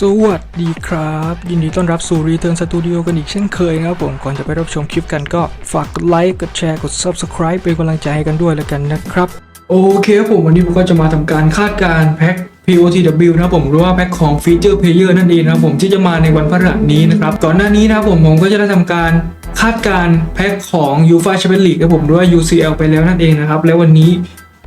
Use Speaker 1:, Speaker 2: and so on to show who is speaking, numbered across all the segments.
Speaker 1: สวัสดีครับ ยินดีต้อนรับสู่ Return Studio กันอีกเช่นเคยนะครับผม ก่อนจะไปรับชมคลิปกันก็ฝากกดไลค์ กดแชร์ กด Subscribe เป็นกำลังใจให้กันด้วยแล้วกันนะครับ โอเคครับผม วันนี้ผมก็จะมาทำการคาดการแพ็ค POTW นะครับผมหรือว่าแพ็คของ Feature Player นั่นเองนะครับผมที่จะมาในวันพฤหัสนี้นะครับ ก่อนหน้านี้นะครับผมผมก็จะได้ทำการคาดการแพ็คของ UEFA Champions League นะครับผมหรือว่า UCL ไปแล้วนั่นเองนะครับแล้ววันนี้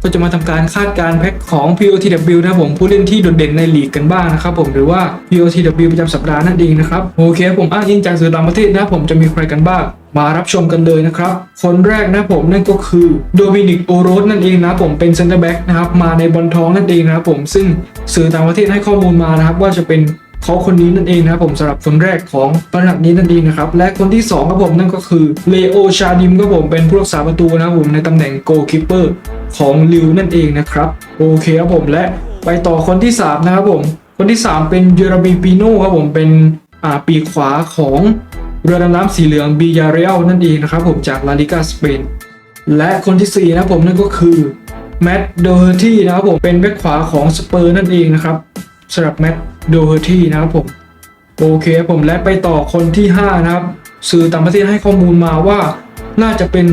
Speaker 1: ก็จะมาทำการคาดการณ์แพ็คของ POTW นะผมผู้เล่นที่โดดเด่นในลีกกันบ้างนะครับผมหรือว่า POTW ประจำสัปดาห์นั่นเองนะครับโอเคผมอ้างอิงจากสื่อต่างประเทศนะผมจะมีใครกันบ้างมารับชมกันเลยนะครับ คนแรกนะผมนั่นก็คือโดมินิกโอโรสนั่นเองนะผมเป็นเซนเตอร์แบ็กนะครับมาในบอลท้องนั่นเองนะครับผมซึ่งสื่อต่างประเทศให้ข้อมูลมานะครับว่าจะเป็น เขาคนนี้นั่นเองนะครับผมสำหรับคนแรกของตำแหน่งนี้นั่นเองนะครับและคนที่2ครับผมนั่นก็คือเลโอชาดิมครับผมเป็นผู้รักษาประตูนะครับผมในตำแหน่งโกลคิปเปอร์ของลิวนั่นเองนะครับโอเคครับผมและไปต่อคนที่3นะครับผมคนที่ 3 เป็นเยอร์มีปิโน่ครับผมเป็นอ่าปีขวาของเรือดำน้ำสีเหลืองบียาเรียลนั่นเองนะครับผมจากลาลิกาสเปนและคนที่ 4 นะครับผมนั่นก็คือแมตต์โดเฮอร์ตี้นะครับผมเป็นแบ็คขวาของสเปอร์นั่นเองนะครับ สำหรับแมตต์โดเฮอร์ตี้นะครับผมโอเคผมและไปต่อคนที่ 5 นะครับ สื่อต่างประเทศให้ข้อมูลมาว่า น่าจะเป็น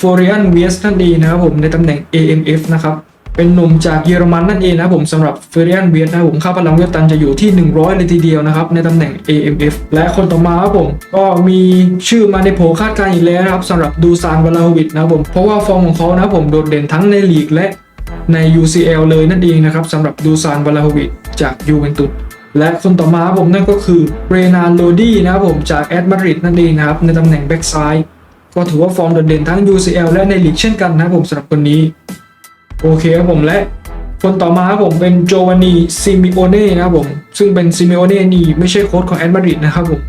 Speaker 1: ฟ o ริอันเวียสนั่นเองนะครับผมในตำแหน่ง AMF นะครับเป็นหนุ่มจากเยอรมันนั่นเองนะครับผมสำหรับฟ o ริอันเวียสนะครับผมค่าพลังเวทตันจะอยู่ที่ 100 เลยทีเดียวนะครับ ในตำแหน่ง AMF และคนต่อมาครับผม ก็มีชื่อมาในโผคาดการณ์อีกแล้วนะครับสำหรับดูซานวลาฮวิดนะครับผม เพราะว่าฟอร์มของเขานะครับผมโดดเด่นทั้งในลีกและใน UCL เลยนั่นเองนะครับสำหรับดูซานวลาฮวิด จากยูเวนตุสและคนต่อมาผมนั่นก็คือเรนานโลดี้นะครับผมจากแอตมาริดนั่นเองนะครับในตำแหน่งแบ็กซ้ายก็ถือว่าฟอร์มโดดเด่นทั้ง UCL และในลีกเช่นกันนะครับผมสำหรับคนนี้ โอเคครับผมและคนต่อมาครับผมเป็นโจวานีซิมิโอเน่นะครับผมซึ่งเป็นซิมิโอเน่นี่ไม่ใช่โค้ชของแอตมาริดนะครับผม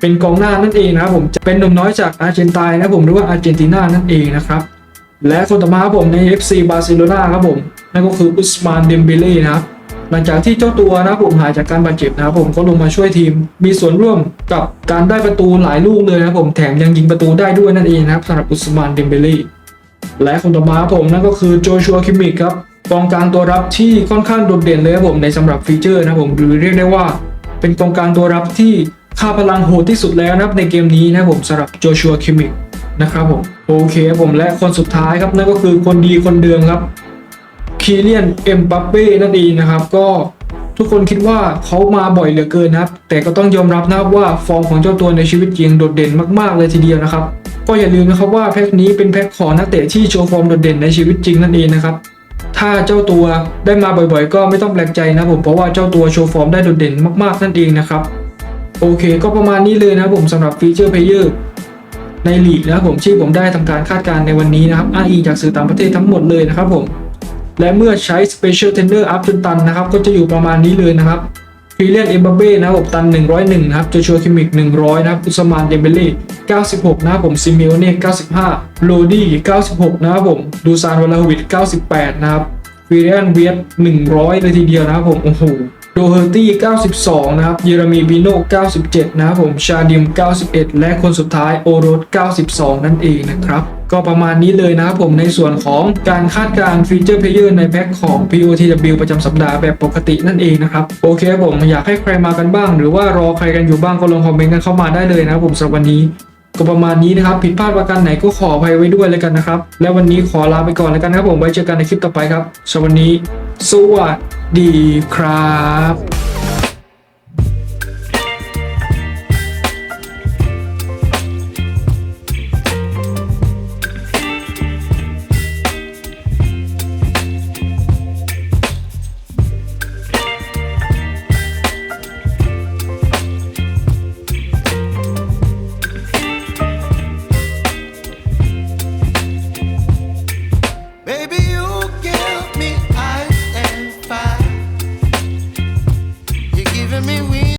Speaker 1: เป็นกองหน้านั่นเองนะครับผมเป็นหนุ่มน้อยจากอาร์เจนตินานะผมหรือว่าอาร์เจนตินานั่นเองนะครับและคนต่อมาครับผมใน FC บาร์เซโลนาครับผมนั่นก็คืออุสมานเดมเบเล่นะครับ หลังจากที่เจ้าตัวนะผมหายจากการบาดเจ็บนะผมก็ลงมาช่วยทีม มีส่วนร่วมกับการได้ประตูหลายลูกเลยนะผมแถมยังยิงประตูได้ด้วยนั่นเองนะครับสำหรับอุสมานเดมเบเล่และคนต่อมาผมนั่นก็คือโจชัวคิมมิกครับกองกลางตัวรับที่ค่อนข้างโดดเด่นเลยครับผมในสำหรับฟีเจอร์นะผมหรือเรียกได้ว่า เป็นกองกลางตัวรับที่ค่าพลังโหดที่สุดแล้วนะในเกมนี้นะผมสำหรับโจชัวคิมมิกนะครับผมโอเคผมและคนสุดท้ายครับนั่นก็คือคนดีคนเดิมครับ คีเลียนเอ็มบัปเป้นั่นเองนะครับ ก็ทุกคนคิดว่าเขามาบ่อยเหลือเกินนะครับ แต่ก็ต้องยอมรับนะครับว่าฟอร์มของเจ้าตัวในชีวิตจริงโดดเด่นมากๆเลยทีเดียวนะครับ ก็อย่าลืมนะครับว่าแพ็คนี้เป็นแพ็คของนักเตะที่โชว์ฟอร์มโดดเด่นในชีวิตจริงนั่นเองนะครับถ้าเจ้าตัวได้มาบ่อยๆ ก็ไม่ต้องแปลกใจนะผมเพราะว่าเจ้าตัวโชว์ฟอร์มได้โดดเด่นมากๆนั่นเองนะครับ โอเคก็ประมาณนี้เลยนะผมสำหรับฟีเจอร์เพลเยอร์ในลีกนะผมที่ผมได้ทำการคาดการณ์ในวันนี้นะครับอ้างอิงจากสื่อต่างประเทศทั้งหมดเลยนะครับผม และเมื่อใช้ Special Tender Up จนตันนะครับก็จะอยู่ประมาณนี้เลยนะครับฟิเลียนเอ็มบัเบ้นะครับผมตัน 101 นะครับโจชัวคิมิก 100 นะครับอุสมานเดมเบเล่96 นะครับผมซิมิโอเน่95 โรดี้96 นะครับผมดูซานวลาฮวิด 98 นะครับฟิเลียนเวียด 100 เลยทีเดียวนะครับผม โอ้โห โดเฮอร์ตี้ 92 นะครับ เยอร์มีบิโน่ 97 นะครับผม ชาดิม 91 และคนสุดท้ายโอโรส 92 นั่นเองนะครับ ก็ประมาณนี้เลยนะครับผมในส่วนของการคาดการฟีเจอร์เพลเยอร์ในแพ็คของ POTW ประจำสัปดาห์แบบปกตินั่นเองนะครับ โอเคผมอยากให้ใครมากันบ้าง หรือว่ารอใครกันอยู่บ้างก็ลองคอมเมนต์กันเข้ามาได้เลยนะครับผมสำหรับวันนี้ก็ประมาณนี้นะครับ ผิดพลาดประการไหนก็ขออภัยไว้ด้วยเลยกันนะครับ และวันนี้ขอลาไปก่อนแล้วกันนะครับผมไว้เจอกันในคลิปต่อไปครับสำหรับวันนี้สวัสดี ดีครับ